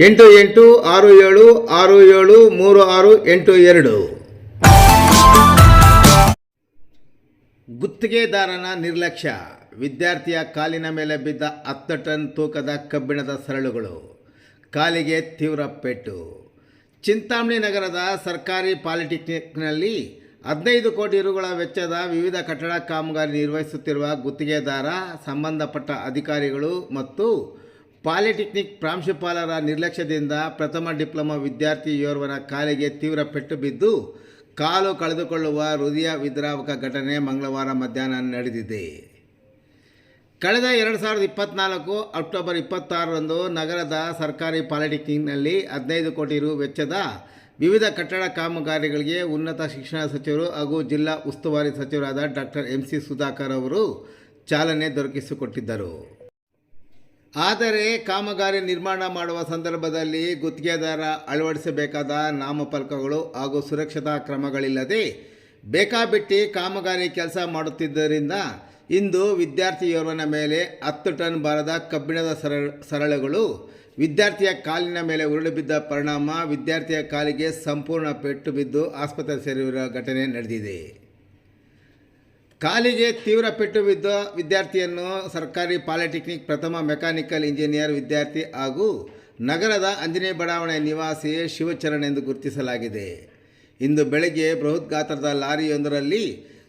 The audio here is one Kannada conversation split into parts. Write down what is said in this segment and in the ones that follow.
ಎಂಟು ಎಂಟು ಆರು ಏಳು ಆರು ಏಳು, ಮೂರು ಆರು, ಎಂಟು ಎರಡು. ಗುತ್ತಿಗೆದಾರನ ನಿರ್ಲಕ್ಷ್ಯ. ವಿದ್ಯಾರ್ಥಿಯ ಕಾಲಿನ ಮೇಲೆ ಬಿದ್ದ ಹತ್ತು ಟನ್ ತೂಕದ ಕಬ್ಬಿಣದ ಸರಳುಗಳು. ಕಾಲಿಗೆ ತೀವ್ರ ಪೆಟ್ಟು. ಚಿಂತಾಮಣಿ ನಗರದ ಸರ್ಕಾರಿ ಪಾಲಿಟೆಕ್ನಿಕ್ನಲ್ಲಿ ಹದಿನೈದು ಕೋಟಿ ರುಗಳ ವೆಚ್ಚದ ವಿವಿಧ ಕಟ್ಟಡ ಕಾಮಗಾರಿ ನಿರ್ವಹಿಸುತ್ತಿರುವ ಗುತ್ತಿಗೆದಾರ, ಸಂಬಂಧಪಟ್ಟ ಅಧಿಕಾರಿಗಳು ಮತ್ತು ಪಾಲಿಟೆಕ್ನಿಕ್ ಪ್ರಾಂಶುಪಾಲರ ನಿರ್ಲಕ್ಷ್ಯದಿಂದ ಪ್ರಥಮ ಡಿಪ್ಲೊಮಾ ವಿದ್ಯಾರ್ಥಿಯೋರ್ವನ ಕಾಲಿಗೆ ತೀವ್ರ ಪೆಟ್ಟು ಬಿದ್ದು ಕಾಲು ಕಳೆದುಕೊಳ್ಳುವ ಹೃದಯ ವಿದ್ರಾವಕ ಘಟನೆ ಮಂಗಳವಾರ ಮಧ್ಯಾಹ್ನ ನಡೆದಿದೆ. ಕಳೆದ ಎರಡು ಸಾವಿರದ ಇಪ್ಪತ್ತ್ನಾಲ್ಕು ಅಕ್ಟೋಬರ್ ಇಪ್ಪತ್ತಾರರಂದು ನಗರದ ಸರ್ಕಾರಿ ಪಾಲಿಟೆಕ್ನಿಕ್ನಲ್ಲಿ ಹದಿನೈದು ಕೋಟಿ ರು ವೆಚ್ಚದ ವಿವಿಧ ಕಟ್ಟಡ ಕಾಮಗಾರಿಗಳಿಗೆ ಉನ್ನತ ಶಿಕ್ಷಣ ಸಚಿವರು ಹಾಗೂ ಜಿಲ್ಲಾ ಉಸ್ತುವಾರಿ ಸಚಿವರಾದ ಡಾಕ್ಟರ್ ಎಂ ಸಿ ಸುಧಾಕರ್ ಅವರು ಚಾಲನೆ ದೊರಕಿಸಿಕೊಟ್ಟಿದ್ದರು. ಆದರೆ ಕಾಮಗಾರಿ ನಿರ್ಮಾಣ ಮಾಡುವ ಸಂದರ್ಭದಲ್ಲಿ ಗುತ್ತಿಗೆದಾರ ಅಳವಡಿಸಬೇಕಾದ ನಾಮಫಲಕಗಳು ಹಾಗೂ ಸುರಕ್ಷತಾ ಕ್ರಮಗಳಿಲ್ಲದೆ ಬೇಕಾಬಿಟ್ಟಿ ಕಾಮಗಾರಿ ಕೆಲಸ ಮಾಡುತ್ತಿದ್ದರಿಂದ ಇಂದು ವಿದ್ಯಾರ್ಥಿಯೋರ್ವನ ಮೇಲೆ ಹತ್ತು ಟನ್ ಬಾರದ ಕಬ್ಬಿಣದ ಸರಳ ಸರಳುಗಳು, ವಿದ್ಯಾರ್ಥಿಯ ಕಾಲಿನ ಮೇಲೆ ಉರುಳು ಬಿದ್ದ ಪರಿಣಾಮ, ವಿದ್ಯಾರ್ಥಿಯ ಕಾಲಿಗೆ ಸಂಪೂರ್ಣ ಪೆಟ್ಟು ಬಿದ್ದು ಆಸ್ಪತ್ರೆ ಸೇರಿರುವ ಘಟನೆ ನಡೆದಿದೆ. ಕಾಲಿಗೆ ತೀವ್ರ ಪೆಟ್ಟು ಬಿದ್ದ ವಿದ್ಯಾರ್ಥಿಯನ್ನು ಸರ್ಕಾರಿ ಪಾಲಿಟೆಕ್ನಿಕ್ ಪ್ರಥಮ ಮೆಕ್ಯಾನಿಕಲ್ ಇಂಜಿನಿಯರ್ ವಿದ್ಯಾರ್ಥಿ ಹಾಗೂ ನಗರದ ಅಂಜನೇಯ ಬಡಾವಣೆ ನಿವಾಸಿ ಶಿವಚರಣ್ ಎಂದು ಗುರುತಿಸಲಾಗಿದೆ. ಇಂದು ಬೆಳಗ್ಗೆ ಬೃಹತ್ ಗಾತ್ರದ ಲಾರಿಯೊಂದರಲ್ಲಿ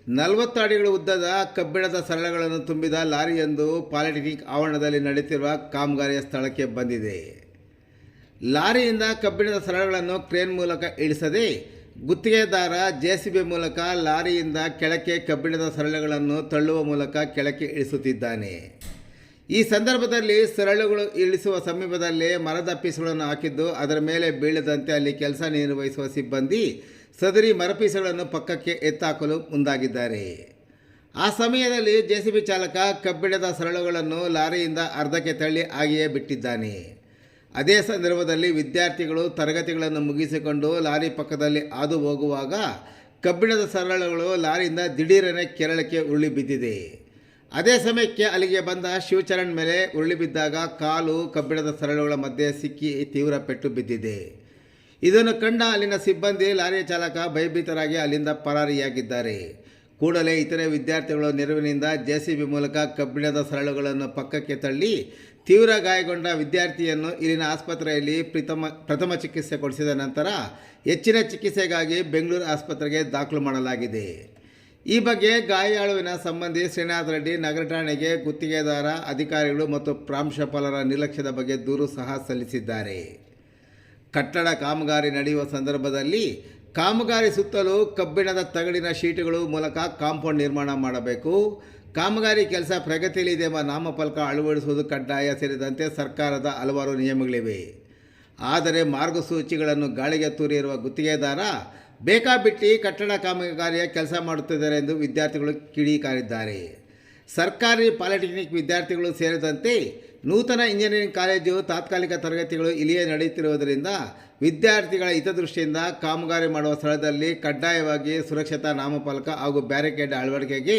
ನಲವತ್ತು ಅಡಿಗಳ ಉದ್ದದ ಕಬ್ಬಿಣದ ಸರಳಗಳನ್ನು ತುಂಬಿದ ಲಾರಿಯೊಂದು ಪಾಲಿಟೆಕ್ನಿಕ್ ಆವರಣದಲ್ಲಿ ನಡೆಯುತ್ತಿರುವ ಕಾಮಗಾರಿಯ ಸ್ಥಳಕ್ಕೆ ಬಂದಿದೆ. ಲಾರಿಯಿಂದ ಕಬ್ಬಿಣದ ಸರಳಗಳನ್ನು ಕ್ರೇನ್ ಮೂಲಕ ಇಳಿಸದೆ ಗುತ್ತಿಗೆದಾರ ಜೆಸಿಬಿ ಮೂಲಕ ಲಾರಿಯಿಂದ ಕೆಳಕ್ಕೆ ಕಬ್ಬಿಣದ ಸರಳುಗಳನ್ನು ತಳ್ಳುವ ಮೂಲಕ ಕೆಳಕ್ಕೆ ಇಳಿಸುತ್ತಿದ್ದಾನೆ. ಈ ಸಂದರ್ಭದಲ್ಲಿ ಸರಳುಗಳು ಇಳಿಸುವ ಸಮೀಪದಲ್ಲಿ ಮರದ ಪೀಸುಗಳನ್ನು ಹಾಕಿದ್ದು, ಅದರ ಮೇಲೆ ಬೀಳದಂತೆ ಅಲ್ಲಿ ಕೆಲಸ ನಿರ್ವಹಿಸುವ ಸಿಬ್ಬಂದಿ ಸದರಿ ಮರಪೀಸುಗಳನ್ನು ಪಕ್ಕಕ್ಕೆ ಎತ್ತಾಕಲು ಮುಂದಾಗಿದ್ದಾರೆ. ಆ ಸಮಯದಲ್ಲಿ ಜೆಸಿಬಿ ಚಾಲಕ ಕಬ್ಬಿಣದ ಸರಳುಗಳನ್ನು ಲಾರಿಯಿಂದ ಅರ್ಧಕ್ಕೆ ತಳ್ಳಿ ಹಾಗೆಯೇ ಬಿಟ್ಟಿದ್ದಾನೆ. ಅದೇ ಸಂದರ್ಭದಲ್ಲಿ ವಿದ್ಯಾರ್ಥಿಗಳು ತರಗತಿಗಳನ್ನು ಮುಗಿಸಿಕೊಂಡು ಲಾರಿ ಪಕ್ಕದಲ್ಲಿ ಹಾದು ಹೋಗುವಾಗ ಕಬ್ಬಿಣದ ಸರಳುಗಳು ಲಾರಿಯಿಂದ ದಿಢೀರನೆ ಕೆರಳಕ್ಕೆ ಉರುಳಿ ಬಿದ್ದಿದೆ. ಅದೇ ಸಮಯಕ್ಕೆ ಅಲ್ಲಿಗೆ ಬಂದ ಶಿವಚರಣ್ ಮೇಲೆ ಉರುಳಿ ಬಿದ್ದಾಗ ಕಾಲು ಕಬ್ಬಿಣದ ಸರಳುಗಳ ಮಧ್ಯೆ ಸಿಕ್ಕಿ ತೀವ್ರ ಪೆಟ್ಟು ಬಿದ್ದಿದೆ. ಇದನ್ನು ಕಂಡ ಅಲ್ಲಿನ ಸಿಬ್ಬಂದಿ ಲಾರಿಯ ಚಾಲಕ ಭಯಭೀತರಾಗಿ ಅಲ್ಲಿಂದ ಪರಾರಿಯಾಗಿದ್ದಾರೆ. ಕೂಡಲೇ ಇತರೆ ವಿದ್ಯಾರ್ಥಿಗಳು ನೆರವಿನಿಂದ ಜೆಸಿಬಿ ಮೂಲಕ ಕಬ್ಬಿಣದ ಸರಳುಗಳನ್ನು ಪಕ್ಕಕ್ಕೆ ತಳ್ಳಿ ತೀವ್ರ ಗಾಯಗೊಂಡ ವಿದ್ಯಾರ್ಥಿಯನ್ನು ಇಲ್ಲಿನ ಆಸ್ಪತ್ರೆಯಲ್ಲಿ ಪ್ರಥಮ ಪ್ರಥಮ ಚಿಕಿತ್ಸೆ ಕೊಡಿಸಿದ ನಂತರ ಹೆಚ್ಚಿನ ಚಿಕಿತ್ಸೆಗಾಗಿ ಬೆಂಗಳೂರು ಆಸ್ಪತ್ರೆಗೆ ದಾಖಲು ಮಾಡಲಾಗಿದೆ. ಈ ಬಗ್ಗೆ ಗಾಯಾಳುವಿನ ಸಂಬಂಧಿ ಶ್ರೀನಾಥ್ ರೆಡ್ಡಿ ನಗರ ಠಾಣೆಗೆ ಗುತ್ತಿಗೆದಾರ, ಅಧಿಕಾರಿಗಳು ಮತ್ತು ಪ್ರಾಂಶುಪಾಲರ ನಿರ್ಲಕ್ಷ್ಯದ ಬಗ್ಗೆ ದೂರು ಸಹ ಸಲ್ಲಿಸಿದ್ದಾರೆ. ಕಟ್ಟಡ ಕಾಮಗಾರಿ ನಡೆಯುವ ಸಂದರ್ಭದಲ್ಲಿ ಕಾಮಗಾರಿ ಸುತ್ತಲೂ ಕಬ್ಬಿಣದ ತಗಡಿನ ಶೀಟುಗಳು ಮೂಲಕ ಕಾಂಪೌಂಡ್ ನಿರ್ಮಾಣ ಮಾಡಬೇಕು. ಕಾಮಗಾರಿ ಕೆಲಸ ಪ್ರಗತಿಯಲ್ಲಿದೆ ಎಂಬ ನಾಮಫಲಕ ಅಳವಡಿಸುವುದು ಕಡ್ಡಾಯ ಸೇರಿದಂತೆ ಸರ್ಕಾರದ ಹಲವಾರು ನಿಯಮಗಳಿವೆ. ಆದರೆ ಮಾರ್ಗಸೂಚಿಗಳನ್ನು ಗಾಳಿಗೆ ತೂರಿರುವ ಗುತ್ತಿಗೆದಾರ ಬೇಕಾಬಿಟ್ಟಿ ಕಟ್ಟಡ ಕಾಮಗಾರಿಯ ಕೆಲಸ ಮಾಡುತ್ತಿದ್ದಾರೆ ಎಂದು ವಿದ್ಯಾರ್ಥಿಗಳು ಕಿಡಿಕಾರಿದ್ದಾರೆ. ಸರ್ಕಾರಿ ಪಾಲಿಟೆಕ್ನಿಕ್ ವಿದ್ಯಾರ್ಥಿಗಳು ಸೇರಿದಂತೆ ನೂತನ ಇಂಜಿನಿಯರಿಂಗ್ ಕಾಲೇಜು ತಾತ್ಕಾಲಿಕ ತರಗತಿಗಳು ಇಲ್ಲಿಯೇ ನಡೆಯುತ್ತಿರುವುದರಿಂದ ವಿದ್ಯಾರ್ಥಿಗಳ ಹಿತದೃಷ್ಟಿಯಿಂದ ಕಾಮಗಾರಿ ಮಾಡುವ ಸ್ಥಳದಲ್ಲಿ ಕಡ್ಡಾಯವಾಗಿ ಸುರಕ್ಷತಾ ನಾಮಫಲಕ ಹಾಗೂ ಬ್ಯಾರಿಕೇಡ್ ಅಳವಡಿಕೆಗೆ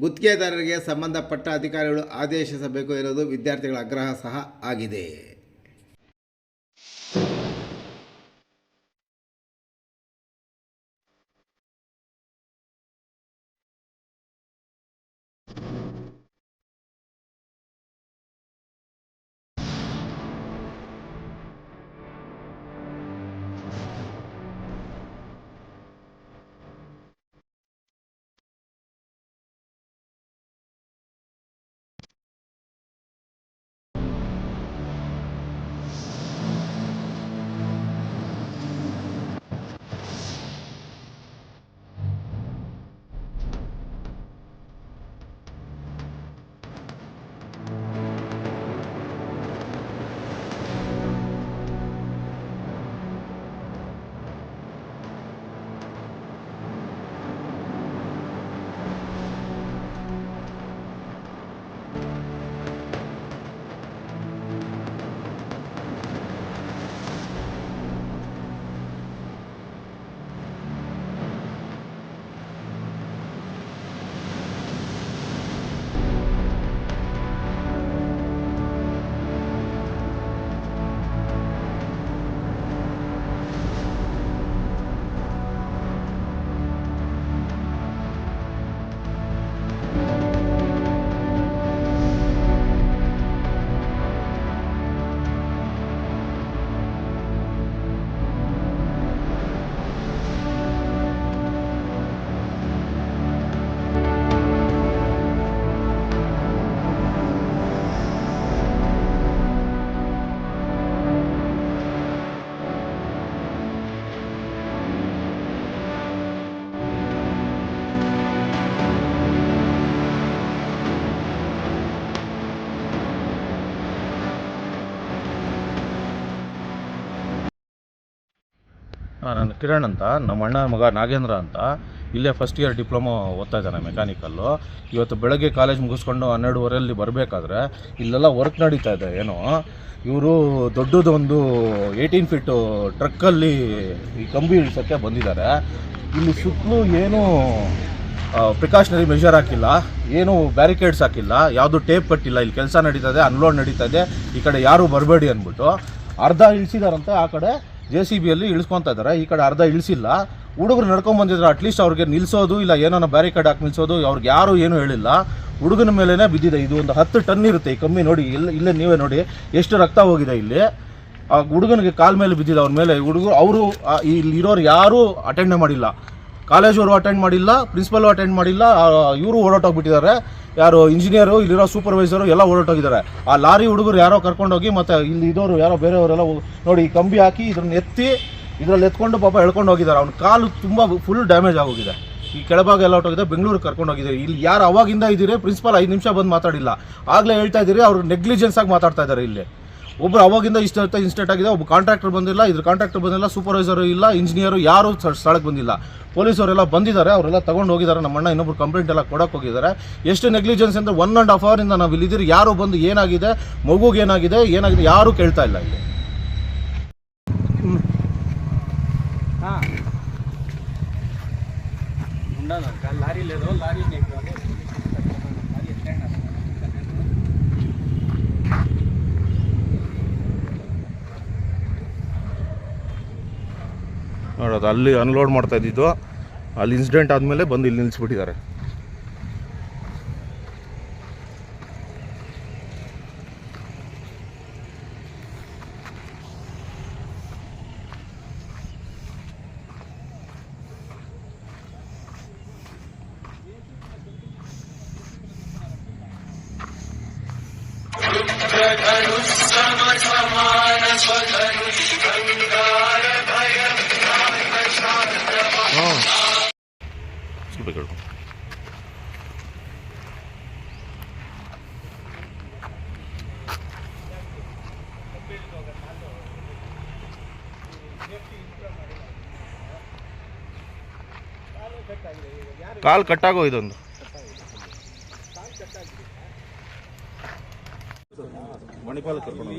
ಗುತ್ತಿಗೆದಾರರಿಗೆ ಸಂಬಂಧಪಟ್ಟ ಅಧಿಕಾರಿಗಳು ಆದೇಶಿಸಬೇಕು ಎನ್ನುವುದು ವಿದ್ಯಾರ್ಥಿಗಳ ಆಗ್ರಹ ಸಹ ಆಗಿದೆ. ಕಿರಣ್ ಅಂತ, ನಮ್ಮ ಅಣ್ಣ ಮಗ ನಾಗೇಂದ್ರ ಅಂತ, ಇಲ್ಲೇ ಫಸ್ಟ್ ಇಯರ್ ಡಿಪ್ಲೊಮಾ ಓದ್ತಾ ಇದ್ದಾನೆ ಮೆಕ್ಯಾನಿಕಲ್ಲು ಇವತ್ತು ಬೆಳಗ್ಗೆ ಕಾಲೇಜ್ ಮುಗಿಸ್ಕೊಂಡು ಹನ್ನೆರಡುವರೆಯಲ್ಲಿ ಬರಬೇಕಾದ್ರೆ ಇಲ್ಲೆಲ್ಲ ವರ್ಕ್ ನಡೀತಾ ಇದೆ, ಏನೋ? ಇವರು ದೊಡ್ಡದೊಂದು ಏಯ್ಟೀನ್ ಫೀಟು ಟ್ರಕ್ಕಲ್ಲಿ ಈ ಕಂಬಿ ಇಳಿಸೋಕ್ಕೆ ಬಂದಿದ್ದಾರೆ. ಇಲ್ಲಿ ಸುತ್ತಲೂ ಏನೂ ಪ್ರಿಕಾಷನರಿ ಮೆಷರ್ ಹಾಕಿಲ್ಲ, ಏನು ಬ್ಯಾರಿಕೇಡ್ಸ್ ಹಾಕಿಲ್ಲ, ಯಾವುದು ಟೇಪ್ ಕಟ್ಟಿಲ್ಲ, ಇಲ್ಲಿ ಕೆಲಸ ನಡೀತಾ ಇದೆ ಅನ್ಲೋಡ್ ನಡೀತಾ ಇದೆ, ಈ ಕಡೆ ಯಾರೂ ಬರಬೇಡಿ ಅಂದ್ಬಿಟ್ಟು ಅರ್ಧ ಇಳಿಸಿದಾರಂತೆ, ಆ ಕಡೆ ಜೆ ಸಿ ಬಿಯಲ್ಲಿ ಇಳಿಸ್ಕೊತಾ ಇದ್ದಾರೆ ಈ ಕಡೆ ಅರ್ಧ ಇಳಿಸಿಲ್ಲ. ಹುಡುಗರು ನಡ್ಕೊಂಡ್ ಬಂದಿದ್ರು ಅಟ್ಲೀಸ್ಟ್ ಅವ್ರಿಗೆ ನಿಲ್ಸೋದು, ಇಲ್ಲ ಏನೋ ಬ್ಯಾರಿಕೇಡ್ ಹಾಕಿ ನಿಲ್ಸೋದು, ಅವ್ರಿಗೆ ಯಾರು ಏನು ಹೇಳಿಲ್ಲ. ಹುಡುಗನ ಮೇಲೇ ಬಿದ್ದಿದೆ. ಇದು ಒಂದು ಹತ್ತು ಟನ್ ಇರುತ್ತೆ. ಕಮ್ಮಿ ನೋಡಿ ಇಲ್ಲ ಇಲ್ಲೇ ನೀವೇ ನೋಡಿ, ಎಷ್ಟು ರಕ್ತ ಹೋಗಿದೆ ಇಲ್ಲಿ. ಆ ಹುಡುಗನಿಗೆ ಕಾಲ್ ಮೇಲೆ ಬಿದ್ದಿದೆ, ಅವ್ರ ಮೇಲೆ. ಹುಡುಗರು, ಅವರು ಇಲ್ಲಿ ಇರೋರು ಯಾರೂ ಅಟೆಂಡ್ ಮಾಡಿಲ್ಲ. ಕಾಲೇಜವರು ಅಟೆಂಡ್ ಮಾಡಿಲ್ಲ ಪ್ರಿನ್ಸಿಪಲ್ ಅಟೆಂಡ್ ಮಾಡಿಲ್ಲ ಇವರು ಓಡಾಟೋಗ್ಬಿಟ್ಟಿದ್ದಾರೆ. ಯಾರು ಇಂಜಿನಿಯರು ಇಲ್ಲಿರೋ ಸೂಪರ್ವೈಸರು ಎಲ್ಲ ಓಡಾಟೋಗಿದ್ದಾರೆ. ಆ ಲಾರಿ ಹುಡುಗರು ಯಾರೋ ಕರ್ಕೊಂಡೋಗಿ ಮತ್ತೆ ಇಲ್ಲಿ ಇದೋರು ಯಾರೋ ಬೇರೆಯವರೆಲ್ಲ ನೋಡಿ, ಕಂಬಿ ಹಾಕಿ ಇದನ್ನ ಎತ್ತಿ, ಇದರಲ್ಲಿ ಎತ್ಕೊಂಡು ಪಾಪ ಎಳ್ಕೊಂಡು ಹೋಗಿದ್ದಾರೆ ಅವ್ನ ಕಾಲು ತುಂಬ ಫುಲ್ ಡ್ಯಾಮೇಜ್ ಆಗೋಗಿದೆ. ಈ ಕೆಳಭಾಗ ಎಲ್ಲ ಹೊಟ್ಟೋಗಿದೆ ಬೆಂಗಳೂರಿಗೆ ಕರ್ಕೊಂಡು ಹೋಗಿದ್ದಾರೆ ಇಲ್ಲಿ ಯಾರು ಅವಾಗಿಂದ ಇದ್ದೀರಿ? ಪ್ರಿನ್ಸಿಪಲ್ ಐದು ನಿಮಿಷ ಬಂದು ಮಾತಾಡಿಲ್ಲ. ಆಗಲೇ ಹೇಳ್ತಾ ಇದ್ದೀರಿ, ಅವ್ರು ನೆಗ್ಲಿಜೆನ್ಸಾಗಿ ಮಾತಾಡ್ತಾ ಇದ್ದಾರೆ ಇಲ್ಲಿ. ಒಬ್ಬರು ಅವಾಗಿಂದ ಇಷ್ಟು ಇನ್ಸ್ಟೆಂಟ್ ಆಗಿದೆ, ಒಬ್ಬ ಕಾಂಟ್ರಾಕ್ಟರ್ ಬಂದಿಲ್ಲ, ಇದ್ರ ಕಾಂಟ್ರಾಕ್ಟರ್ ಬಂದಿಲ್ಲ ಸೂಪರ್ವೈಸರ್ ಇಲ್ಲ ಇಂಜಿನಿಯರು ಯಾರು ಸ್ಥಳಕ್ಕೆ ಬಂದಿಲ್ಲ. ಪೊಲೀಸರೆಲ್ಲ ಬಂದಿದ್ದಾರೆ, ಅವರೆಲ್ಲ ತಗೊಂಡು ಹೋಗಿದ್ದಾರೆ, ನಮ್ಮ ಅಣ್ಣ ಇನ್ನೊಬ್ರು ಕಂಪ್ಲೇಂಟ್ ಎಲ್ಲ ಕೊಡಕ್ಕೆ ಹೋಗಿದ್ದಾರೆ. ಎಷ್ಟು ನೆಗ್ಲಿಜೆನ್ಸ್ ಅಂದರೆ ಒನ್ ಆ್ಯಂಡ್ ಹಾಫ್ ಅವರಿಂದ ನಾವು ಇಲ್ಲಿದ್ದೀರಿ, ಯಾರು ಬಂದು ಏನಾಗಿದೆ, ಮಗುಗೆ ಏನಾಗಿದೆ ಏನಾಗಿದೆ ಯಾರೂ ಕೇಳ್ತಾ ಇಲ್ಲ ಇಲ್ಲಿ. ಲಾರಿ ಲಾರಿ ನೋಡೋದು ಅಲ್ಲಿ ಅನ್ಲೋಡ್ ಮಾಡ್ತಾ ಇದ್ದಿದ್ದು ಅಲ್ಲಿ ಇನ್ಸಿಡೆಂಟ್ ಆದಮೇಲೆ ಬಂದು ಇಲ್ಲಿ ನಿಲ್ಲಿಸ್ಬಿಟ್ಟಿದ್ದಾರೆ ಸ್ವಲ್ಪ ಕೇಳು ಕಾಲು ಕಟ್ಟಾಗೋ ಇದೊಂದು. ಮಣಿಪಾಲ ಕರ್ಕೊಂಡು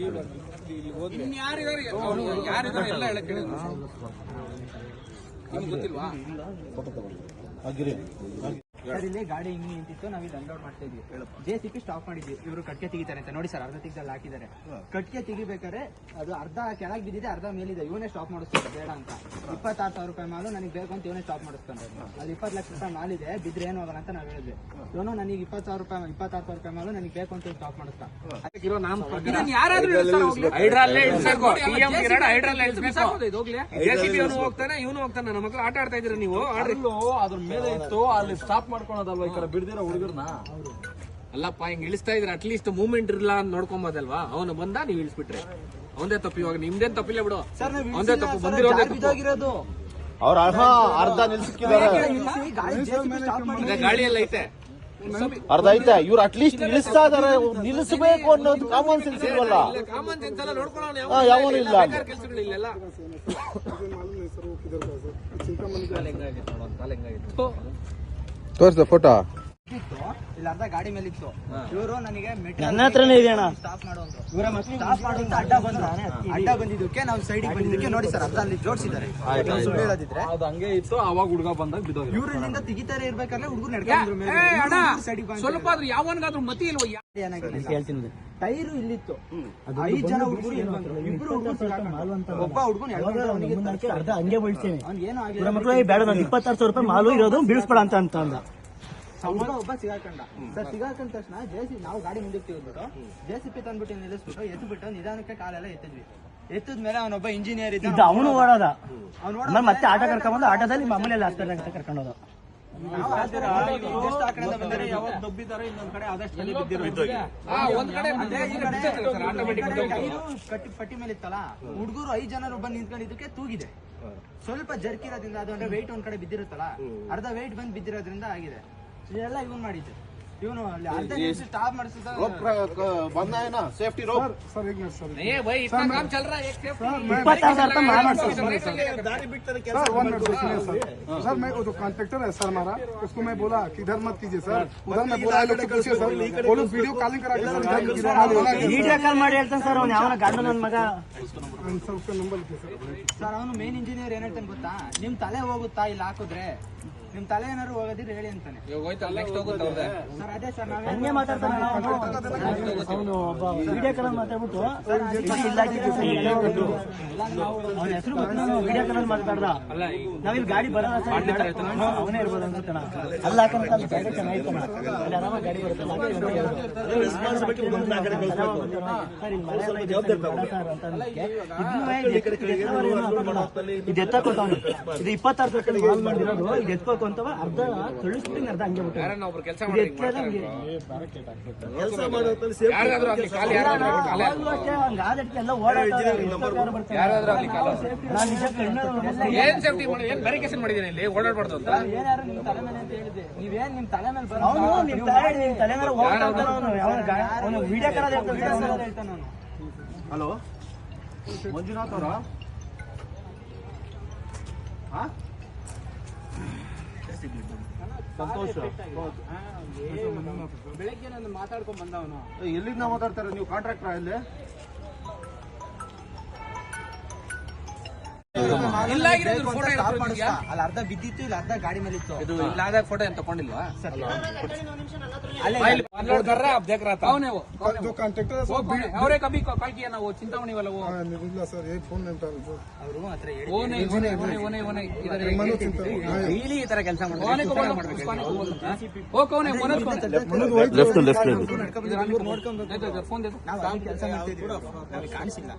Agrego. ಸರ್ ಇಲ್ಲಿ ಗಾಡಿ ಹಿಂಗ್ ನಿಂತಿತ್ತು ನಾವ್ ಇಲ್ಲಿ ಅನ್ಲೋಡ್ ಮಾಡ್ತಾ ಇದ್ವಿ. ಜೆ ಸಿ ಪಿ ಸ್ಟಾಪ್ ಮಾಡಿದ್ವಿ. ಇವರು ಕಟ್ಕೆ ತೆಗಿತಾರೆ ಅಂತ. ನೋಡಿ ಸರ್ ಅರ್ಧ ತೆಗ್ದಲ್ಲಿ ಹಾಕಿದ್ದಾರೆ. ಕಟ್ಕೆ ತೆಗಿಬೇಕಾದ್ರೆ ಅದು ಅರ್ಧ ಕೆಳಗೆ ಬಿದ್ದಿದೆ ಅರ್ಧ ಮೇಲಿದೆ. ಇವನೇ ಸ್ಟಾಪ್ ಮಾಡಿಸ್ತಾರೆ ಬೇಡ ಅಂತ. ಇಪ್ಪತ್ತಾರು ಸಾವಿರ ರೂಪಾಯಿ ಮಾಲು ನನಗೆ ಬೇಕು ಅಂತ ಇವನೇ ಸ್ಟಾಪ್ ಮಾಡಿಸ್ತಾರೆ ಅದು ಇಪ್ಪತ್ತು ಲಕ್ಷ ರೂಪಾಯಿ ಮಾಲಿದೆ ಬಿದ್ರೆ ಏನು ಹೋಗಲ್ಲ ಅಂತ ನಾವು ಹೇಳಿದ್ವಿ. ಇವನು ನನಗೆ ಇಪ್ಪತ್ತು ಸಾವಿರ ರೂಪಾಯಿ ಇಪ್ಪತ್ತಾರು ಸಾವಿರ ರೂಪಾಯಿ ಮಾಲು ನನಗೆ ಬೇಕು ಅಂತ ಸ್ಟಾಪ್ ಮಾಡಿಸ್ತಾ ಹೋಗ್ತಾನೆ ಇವನು ಹೋಗ್ತಾನೆ. ನಮ್ಮ ಮಕ್ಕಳು ಆಟ ಆಡ್ತಾ ಇದ್ರೆ ನೀವು? ಅದ್ರ ಮೇಲೆ ಇತ್ತು ಅಲ್ಲಿ ಸ್ಟಾಪ್ ಮಾಡ್ಕೊಳೋದಲ್ವಾ ಈ ಕಡೆ ಬಿಡ್ದಿರೋ ಹುಡುಗರ್ನ ಅಲ್ಲಪ್ಪ ಹಿಂಗ್ ಇಳಿಸ್ತಾ ಇದ್ರೆ ಅಟ್ಲೀಸ್ಟ್ ಮೂವ್ಮೆಂಟ್ ಇರಲ್ಲ ಅಂತ ನೋಡ್ಕೊಂಬೋದಲ್ವಾ ಅವನು ಬಂದ ನೀವು ಇಳಿಸ್ಬಿಟ್ರೆ ಅವಂದೇ ತಪ್ಪು ಇವಾಗ ನಿಮ್ದೇನ್ ತಪ್ಪಿಲ್ಲ ಬಿಡು ಅವಂದೇ ತಪ್ಪು ಬಂದಿರೋದು ಅವ್ರ ಅರ್ಧ ನಿಲ್ಸಿಕ್ಕಿದ್ದಾರೆ ಗಾಳಿ ಎಲ್ಲ ಐತೆ ಅರ್ಧ ಐತೆ ಇವ್ರು ಅಟ್ಲೀಸ್ಟ್ ನಿಲ್ಲಿಸ್ತಾ ಇದಾರೆ ನಿಲ್ಲಿಸಬೇಕು ಅನ್ನೋದು ಕಾಮನ್ ಸೆನ್ಸ್ ಇಲ್ವಲ್ಲ ಕಾಮನ್ ಸೆನ್ಸ್ ಎಲ್ಲ ನೋಡ್ಕೊಳ್ಳೋಣ ಹಾ, ಯಾವನೂ ಇಲ್ಲ ಅಲ್ಲಿ. ಕೆಲಸಗಳು ಇಲ್ಲೆಲ್ಲ ತೋರಿಸ್ದ ಫೋಟೋ ಇತ್ತು ಇಲ್ಲಿ ಅರ್ಧ ಗಾಡಿ ಮೇಲೆ ಇತ್ತು. ಇವರು ನನಗೆ ನನ್ನ ಹತ್ರನೇ ಇದೆ ಅಣ್ಣ. ಸ್ಟಾಪ್ ಮಾಡುವಂತ ಸ್ಟಾಪ್ ಮಾಡುವಂತ ಅಡ್ಡ ಬಂದ್ರು. ಅಡ್ಡ ಬಂದಿದ್ದಕ್ಕೆ ನಾವು ಸೈಡ್ ಬಂದಿದ್ದಕ್ಕೆ ನೋಡಿ ಸರ್ ಅರ್ಧ ಅಲ್ಲಿ ಜೋಡಿಸಿದ್ದಾರೆ ಸುಳ್ಳು ಹೇಳೋದಿದ್ರೆ. ಅದು ಹಂಗೆ ಇತ್ತು ಅವಾಗ ಹುಡುಗ ಬಂದಾಗ ಇವ್ರಿಂದ ತೆಗಿತಾರೆ ಇರ್ಬೇಕಾದ್ರೆ ಹುಡುಗರು ನಡ್ಕೊಂಡು ಸ್ವಲ್ಪ ಆದ್ರೂ ಯಾವನ್ಗಾದ್ರೂ ಮತಿ ಇಲ್ವ? ಹೇಳ್ತೀನಿ ಟೈರು ಇಲ್ಲಿತ್ತು. ಐದ್ ಜನ ಹುಡುಗರು ಇಬ್ರು ಹುಡುಗರು ಒಬ್ಬ ಹುಡುಗನ ಅರ್ಧ ಹಂಗೆ ಬೀಳ್ತೀನಿ ಏನೋ ಆಗಿಲ್ಲ. ಮಕ್ಳು ಬೇಡ ನಾನು ಇಪ್ಪತ್ತಾರು ಸಾವಿರ ರೂಪಾಯಿ ಮಾಲು ಇರೋದು ಬೀಳಿಸ್ಬೇಡ ಅಂತ ಅಂತ ಅಂದ. ಹುಡುಗ ಒಬ್ಬ ಸಿಗಾಕಂಡ. ಸರ್ ಸಿಗಾಕಂದ ತಕ್ಷಣ ಜೇಸಿ ನಾವು ಗಾಡಿ ಮುಂದಕ್ಕೆ ತೆಗೆದ್ಬಿಟ್ಟು ಜೆಸಿಪಿ ತಂದ್ಬಿಟ್ಟು ನಿಲ್ಲಿಸ್ಬಿಟ್ಟು ಎತ್ಬಿಟ್ಟು ನಿಧಾನಕ್ಕೆ ಕಾಲೆಲ್ಲ ಎತ್ತಿದ್ವಿ. ಎತ್ತದ ಮೇಲೆ ಅವನೊಬ್ಬ ಇಂಜಿನಿಯರ್ ಇದ್ದ ಅವನು ಓಡೋದ. ಅವ್ನು ಮತ್ತೆ ಆಟೋ ಕರ್ಕೊಂಡ್ಬಂದು ಆಟೋದಲ್ಲಿ ಮಾಮೂಲಿ ಹಾಸ್ಪಿಟಲ್ ಅಂತ ಕರ್ಕೊಂಡೋದು. ಕಟ್ಟಿ ಪಟ್ಟಿ ಮೇಲೆ ಇತ್ತಲ್ಲ ಹುಡುಗರು ಐದ್ ಜನರು ಬಂದು ನಿಂತ್ಕೊಂಡಿದ್ದಕ್ಕೆ ತೂಗಿದೆ. ಸ್ವಲ್ಪ ಜರ್ಕಿರೋದ್ರಿಂದ ಅದು ಅಂದ್ರೆ ವೆಯ್ಟ್ ಒಂದ್ ಕಡೆ ಬಿದ್ದಿರುತ್ತಲ್ಲ ಅರ್ಧ ವೆಯ್ಟ್ ಬಂದ್ ಬಿದ್ದಿರೋದ್ರಿಂದ ಆಗಿದೆ. ಇದೆಲ್ಲ ಇವನ್ ಮಾಡಿದ್ದು. सर एक मिनट सर नहीं है भाई इतना मैं जो कॉन्ट्रैक्टर है सर हमारा उसको मैं बोला कि मत कीजिए सर उधर मैं बोला सर वीडियो कॉलिंग करा के सर वीडियो कॉल ಮಾಡಿ ಹೇಳ್ತಾನೆ ಸರ್ ಅವನು ಯಾವನ ಗಂಡ ನನ್ನ ಮಗ ಸರ್ ಅವನು ಮೇನ್ ಇಂಜಿನಿಯರ್ ಏನಂತಾನೆ ಗೊತ್ತಾ ನಿಮ್ ನಿಮ್ ತಲೆ ಏನಾದ್ರು ಹೋಗೋದಿದ್ರೆ ಹೇಳಿ ಅಂತಾನೆ. ಸರ್ ಅದೇ ಸರ್ ನಾವೇ ಹಂಗೆ ಮಾತಾಡ್ತಾನೆ ಅವನು ವಿಡಿಯೋ ಕಾಲ್ ಮಾತಾಡ್ಬಿಟ್ಟು ಇಲ್ಲ ಅವನ ಹೆಸರು ವಿಡಿಯೋ ಕಾಲ್ ಮಾತಾಡ್ದ ನಾವಿಲ್ಲಿ ಗಾಡಿ ಬರೋಣ ಸರ್ ಅವನೇ ಇರ್ಬೋದು ಅನ್ಸುತ್ತಣ ಅಲ್ಲ ಆರಾಮಾಗಿ ಗಾಡಿ ಬರುತ್ತೆ ಇದೆ ಇಪ್ಪತ್ತಾರು ಮಾಲ್ ಮಾಡಿರೋದು ಇದು ಎತ್ಕೋಕು ಅಂತವ ಅರ್ಧ ತೊಳಿಸ್ಬಿಟ್ಟು ಅರ್ಧ ಹಂಗೆ ಬಿಟ್ಟು ಯಾರನ್ನ ಒಬ್ರು ಕೆಲಸ ಇದು ಮಾಡಿ ಎತ್ತಲ್ಲ ಹಂಗೆ. ಯಾರಾದ್ರೂ ಆಗ್ಲಿ ಖಾಲಿ ಯಾರಾದ್ರೂ ಆಗ್ಲಿ ಖಾಲಿ ಅವಾಗ್ಲೂ ಅಷ್ಟೇ ಹಂಗ್ ಆದಕ್ಕೆ ಎಲ್ಲ ಓಡಾಡ್ತಾರೆ, ಎಷ್ಟೋ ಕಾರು ಬರ್ತಾರೆ. ಯಾರಾದ್ರೂ ಆಗ್ಲಿ ಖಾಲಿ ನಾನ್ ನಿಜ ಕಣ್ಣಲ್ಲಿ ನೋಡ್ದೆ. ಏನ್ ಸೇಫ್ಟಿ ಮಾಡಿ ಏನ್ ಬ್ಯಾರಿಕೇಷನ್ ಮಾಡಿದೀನಿ ಇಲ್ಲಿ? ಓಡಾಡ್ಬಾರ್ದು ಅಂತ? ಏನಾರು ನಿಮ್ ತಲೆ ಮೇಲೆ ಅಂತ ಹೇಳಿದೆ ನೀವೇನ್ ನಿಮ್ ತಲೆ ಮೇಲೆ ಬರೋ ಅವ್ನು ನಿಮ್ ತಲೆ ನಿಮ್ ತಲೆ ಮೇಲೆ ಹೋಗ್ತಾ ಇರ್ತಾನೆ ಅವ್ನು. ಯಾವನ ವಿಡಿಯೋ ಕಾಲ್ ಹೇಳ್ತಾನೆ ಸರ್. ಅವನು. ಹಲೋ? ಮಂಜುನಾಥ್ ಅವರ? ಸಂತೋಷ. ಬೆಳಗ್ಗೆ ನಾನು ಮಾತಾಡ್ಕೊಂಡ್ ಬಂದವನು. ಎಲ್ಲಿಂದ ಮಾತಾಡ್ತಾರೆ? ನೀವು ಕಾಂಟ್ರಾಕ್ಟರ್ ಇಲ್ಲಿ? ಅಲ್ಲಿ ಅರ್ಧ ಬಿದ್ದಿತ್ತು ಇಲ್ಲ ಅರ್ಧ ಗಾಡಿ ಮೇಲೆ ಇತ್ತು. ಇದು ಇಲ್ಲಾದಾಗ ಫೋಟೋ ಏನ್ ತಗೊಂಡಿಲ್ವಾ? ನಾವು ಈ ತರ ಕೆಲಸ ಮಾಡ್ಬೇಕು? ಫೋನ್ ಕಾಣಿಸಿಲ್ಲ.